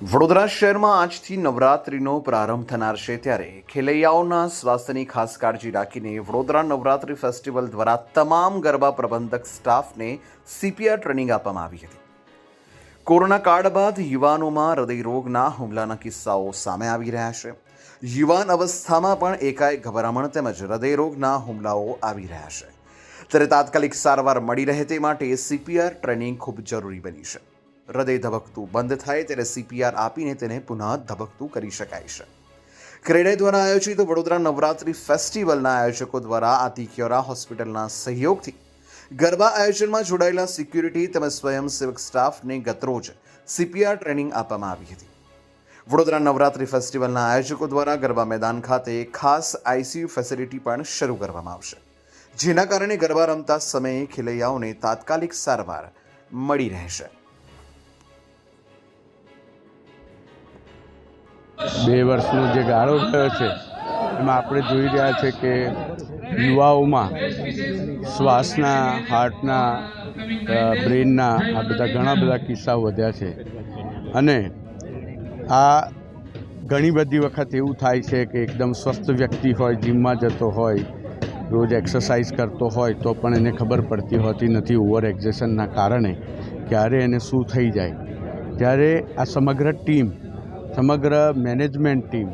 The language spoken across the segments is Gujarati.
વડોદરા શહેરમાં આજથી નવરાત્રિનો પ્રારંભ થનાર છે ત્યારે ખેલૈયાઓના સ્વાસ્થ્યની ખાસ કાળજી રાખીને વડોદરા નવરાત્રિ ફેસ્ટિવલ દ્વારા તમામ ગરબા પ્રબંધક સ્ટાફને સીપીઆર ટ્રેનિંગ આપવામાં આવી હતી. કોરોના કાળ બાદ યુવાનોમાં હૃદયરોગના હુમલાના કિસ્સાઓ સામે આવી રહ્યા છે. યુવાન અવસ્થામાં પણ એકાએક ગભરામણ તેમજ હૃદયરોગના હુમલાઓ આવી રહ્યા છે. ત્યારે તાત્કાલિક સારવાર મળી રહે તે માટે સીપીઆર ટ્રેનિંગ ખૂબ જરૂરી બની છે. હૃદય ધબકતું બંધ થાય ત્યારે સીપીઆર આપીને તેને પુનઃ ધબકતું કરી શકાય છે. ક્રેડાઈ દ્વારા આયોજિત વડોદરા નવરાત્રિ ફેસ્ટિવલના આયોજકો દ્વારા આતિક્યોરા હોસ્પિટલના સહયોગથી ગરબા આયોજનમાં જોડાયેલા સિક્યુરિટી તેમજ સ્વયંસેવક સ્ટાફને ગતરોજ સીપીઆર ટ્રેનિંગ આપવામાં આવી હતી. વડોદરા નવરાત્રિ ફેસ્ટિવલના આયોજકો દ્વારા ગરબા મેદાન ખાતે ખાસ આઈસીયુ ફેસિલિટી પણ શરૂ કરવામાં આવશે. જેના કારણે ગરબા રમતા સમયે ખેલૈયાઓને તાત્કાલિક સારવાર મળી રહેશે. બે વર્ષનો જે ગાળો થયો છે, એમાં આપણે જોઈ રહ્યા છે કે યુવાઓમાં શ્વાસના, હાર્ટના બ્રેનના આ બધા ઘણા બધા કિસ્સાઓ વધ્યા છે. અને આ ઘણી બધી વખત એવું થાય છે કે એકદમ સ્વસ્થ વ્યક્તિ હોય, જીમમાં જતો હોય, રોજ એક્સરસાઇઝ કરતો હોય, તો પણ એને ખબર પડતી હોતી નથી ઓવર એક્ઝેશનના કારણે ક્યારે એને શું થઈ જાય. ત્યારે આ સમગ્ર ટીમ સમગ્ર મેનેજમેન્ટ ટીમ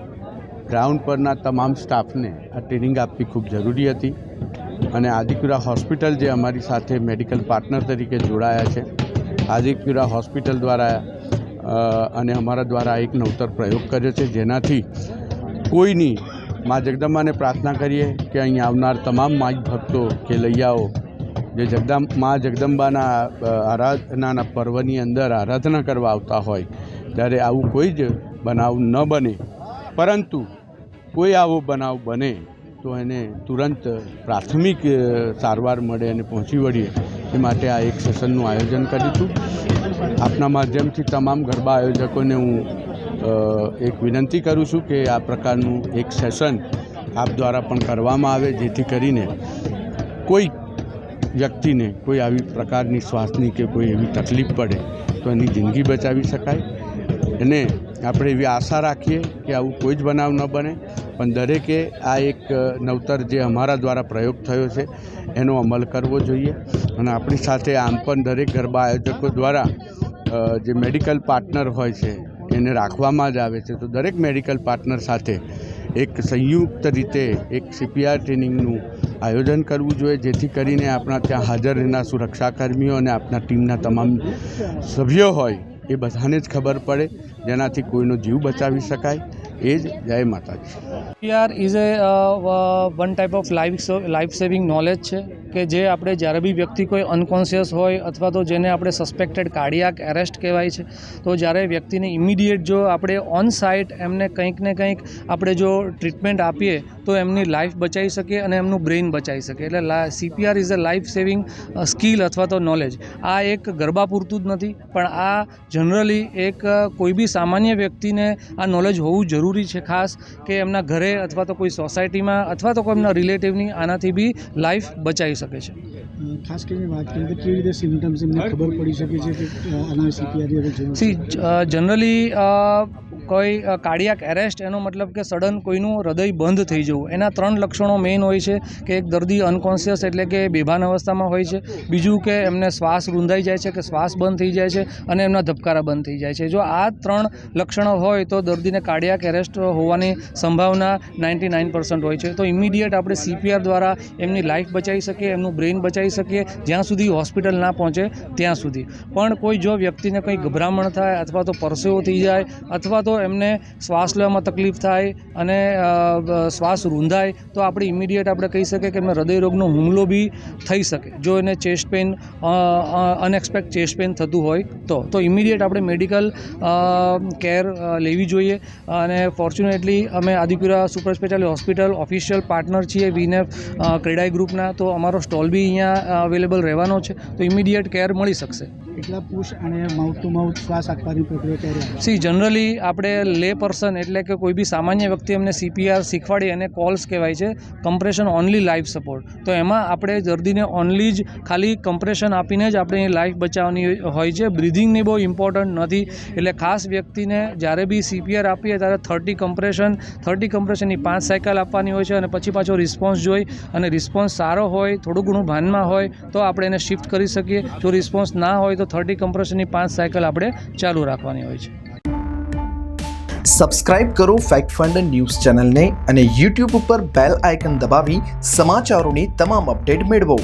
ગ્રાઉન્ડ પરના તમામ સ્ટાફને આ ટ્રેનિંગ આપવી ખૂબ જરૂરી હતી અને આદિપુરા હોસ્પિટલ જે અમારી સાથે મેડિકલ પાર્ટનર તરીકે જોડાયા છે, આદિપુરા હોસ્પિટલ દ્વારા અને અમારા દ્વારા એક નવતર પ્રયોગ કર્યો છે, જેનાથી કોઈની મા જગદંબાને પ્રાર્થના કરીએ કે અહીં આવનાર તમામ માઈ ભક્તો કે લૈયાઓ, જે જગદમ, મા જગદંબાના આરાધનાના પર્વની અંદર આરાધના કરવા આવતા હોય ત્યારે આવું કોઈ જ બનાવ ન બને. પરંતુ કોઈ આવો બનાવ બને તો એને તુરંત પ્રાથમિક સારવાર મળે અને પહોંચી વળીએ. એ માટે આ એક સેશનનું આયોજન કરીશું. આપના માધ્યમથી તમામ ગરબા આયોજકોને હું એક વિનંતી કરું છું કે આ પ્રકારનું એક સેશન આપ દ્વારા પણ કરવામાં આવે, જેથી કરીને કોઈ વ્યક્તિને કોઈ આવી પ્રકારની શ્વાસની કે કોઈ એવી તકલીફ પડે તો એની જિંદગી બચાવી શકાય. અને આપણે એવી આશા રાખીએ કે આવું કોઈ જ બનાવ ન બને. પણ દરેકે આ એક નવતર જે અમારા દ્વારા પ્રયોગ થયો છે, એનો અમલ કરવો જોઈએ. અને આપણી સાથે આમ પણ દરેક ગરબા આયોજકો દ્વારા જે મેડિકલ પાર્ટનર હોય છે, એને રાખવામાં જ આવે છે. તો દરેક મેડિકલ પાર્ટનર સાથે એક સંયુક્ત રીતે એક સીપીઆર ટ્રેનિંગનું આયોજન કરવું જોઈએ, જેથી કરીને આપણા ત્યાં હાજર રહેનાર સુરક્ષાકર્મીઓ અને આપણા ટીમના તમામ સભ્યો હોય એ બધાને જ ખબર પડે જેનાથી કોઈનો જીવ બચાવી શકાય. એ જ જય Mataji. CPR is a one type of life life saving knowledge છે કે જે આપણે જ્યારે બી વ્યક્તિ કોઈ અનકોન્શિયસ હોય અથવા તો જેને આપણે સસ્પેક્ટેડ કાર્ડિયાક એરેસ્ટ કહેવાય છે, તો જ્યારે વ્યક્તિને ઇમિડિયેટ જો આપણે ઓન સાઇટ એમને કંઈક ને કંઈક આપણે જો ટ્રીટમેન્ટ આપીએ, તો એમની લાઈફ બચાવી શકીએ અને એમનું બ્રેઇન બચાવી શકીએ. એટલે CPR is a life saving skill અથવા તો નોલેજ આ એક ગરબા પૂરતું જ નથી, પણ આ જનરલી એક કોઈ બી સામાન્ય વ્યક્તિને આ નોલેજ હોવું જરૂરી છે ખાસ કે એમના ઘરે અથવા તો કોઈ સોસાયટીમાં અથવા તો કોઈ એમના રિલેટિવની આનાથી બી લાઈફ બચાવી શકે છે. ખાસ કરીને વાત કરીએ કેવી રીતે સિમ્ટમ્સ એમને ખબર પડી શકે છે કે આના સી જનરલી કોઈ કાર્ડિયાક એરેસ્ટ એનો મતલબ કે સડન કોઈનું હૃદય બંધ થઈ જવું. એના ત્રણ લક્ષણો મેઇન હોય છે, કે એક દર્દી અનકોન્શિયસ એટલે કે બેભાન અવસ્થામાં હોય છે, બીજું કે એમને શ્વાસ રૂંધાઈ જાય છે, કે શ્વાસ બંધ થઈ જાય છે, અને એમના ધબકારા બંધ થઈ જાય છે. જો આ ત્રણ લક્ષણો હોય, તો દર્દીને કાર્ડિયાક એરેસ્ટ હોવાની સંભાવના નાઇન્ટી નાઇન પર્સન્ટ હોય છે. તો ઇમિડિયેટ આપણે સીપીઆર દ્વારા એમની લાઈફ બચાવી શકીએ, એમનું બ્રેઇન બચાવી શકીએ, જ્યાં સુધી હોસ્પિટલ ના પહોંચે, ત્યાં સુધી. પણ કોઈ જો વ્યક્તિને કંઈ ગભરામણ થાય, અથવા તો પરસેવો થઈ જાય, અથવા તો એમને શ્વાસ લેવામાં તકલીફ થાય અને શ્વાસ રૂંધાય, તો આપણે ઇમિડિયેટ આપણે કહી શકીએ કે એમને હૃદયરોગનો હુમલો બી થઈ શકે. જો એને chest pain unexpect chest pain થતું હોય તો તો ઇમિડિયેટ આપણે મેડિકલ કેર લેવી જોઈએ. અને ફોર્ચ્યુનેટલી અમે Adipura super speciality hospital official partner છીએ વીનેફ ક્રેડાઈ ગ્રુપના તો અમારો સ્ટોલ બી અહીંયા અવેલેબલ રહેવાનો છે. તો ઇમિડિયેટ કેર મળી શકશે. એટલા પુશ અને માઉથ ટુ માઉથ શ્વાસ સી જનરલી આપણે લે પર્સન એટલે કે કોઈ બી સામાન્ય વ્યક્તિ અમને સીપીઆર શીખવાડી અને કોલ્સ કહેવાય છે કમ્પ્રેશન ઓનલી લાઈફ સપોર્ટ તો એમાં આપણે દર્દીને ઓનલી જ ખાલી કમ્પ્રેશન આપીને જ આપણે એ લાઈફ બચાવવાની હોય છે. બ્રિધિંગની બહુ ઇમ્પોર્ટન્ટ નથી. એટલે ખાસ વ્યક્તિને જ્યારે બી સીપીઆર આપીએ ત્યારે થર્ટી કમ્પ્રેશન થર્ટી કમ્પ્રેશનની પાંચ સાયકલ આપવાની હોય છે અને પછી પાછો રિસ્પોન્સ જોઈ અને રિસ્પોન્સ સારો હોય, થોડું ઘણું ભાનમાં હોય, તો આપણે એને શિફ્ટ કરી શકીએ. જો રિસ્પોન્સ ના હોય થર્ટી કમ્પ્રેશનની પાંચ સાયકલ આપણે ચાલુ રાખવાની હોય છે. સબસ્ક્રાઇબ કરો ફેક્ટ ફંડ ન્યૂઝ ચેનલને અને યુટ્યુબ ઉપર બેલ આઇકન દબાવી સમાચારોની તમામ અપડેટ મેળવો.